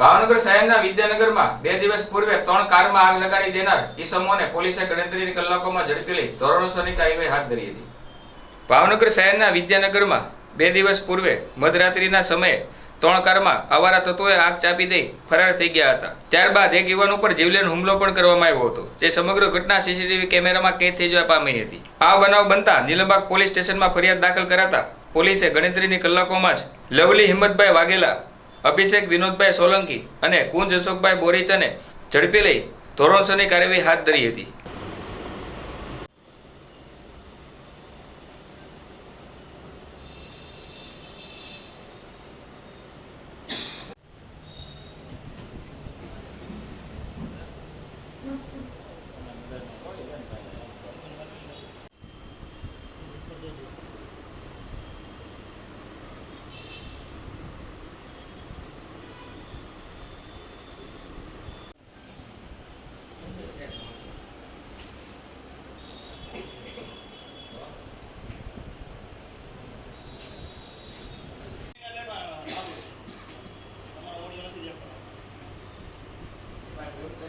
ભાવનગર શહેરના વિદ્યાનગરમાં બે દિવસ પૂર્વે ત્રણ કારમાં આગ લગાડી દેનાર ઈસમોને પોલીસે ગણતરીની કલાકોમાં ઝડપી લઈ ધોરણસરની કાર્યવાહી હાથ ધરી હતી. ભાવનગર શહેરના વિદ્યાનગરમાં બે દિવસ પૂર્વે મધરાત્રિના સમયે ત્રણ કારમાં અવારા તત્વોએ આગ ચાપી દઈ ફરાર થઈ ગયા હતા. ત્યારબાદ એક યુવાન ઉપર જીવલેણ હુમલો પણ કરવામાં આવ્યો હતો, જે સમગ્ર ઘટના સીસીટીવી કેમેરામાં કેદ થઈ જવા પામી હતી. આ બનાવ બનતા નીલમબાગ પોલીસ સ્ટેશનમાં ફરિયાદ દાખલ કરાતા પોલીસે ગણતરીની કલાકોમાં જ લવલી હિંમતભાઈ વાઘેલા અભિષેક વિનોદભાઈ સોલંકી અને કુંજ અશોકભાઈ બોરીચને ઝડપી લઈ ધોરણસરની કાર્યવાહી હાથ ધરી હતી.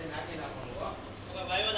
નાખી નાખવાનું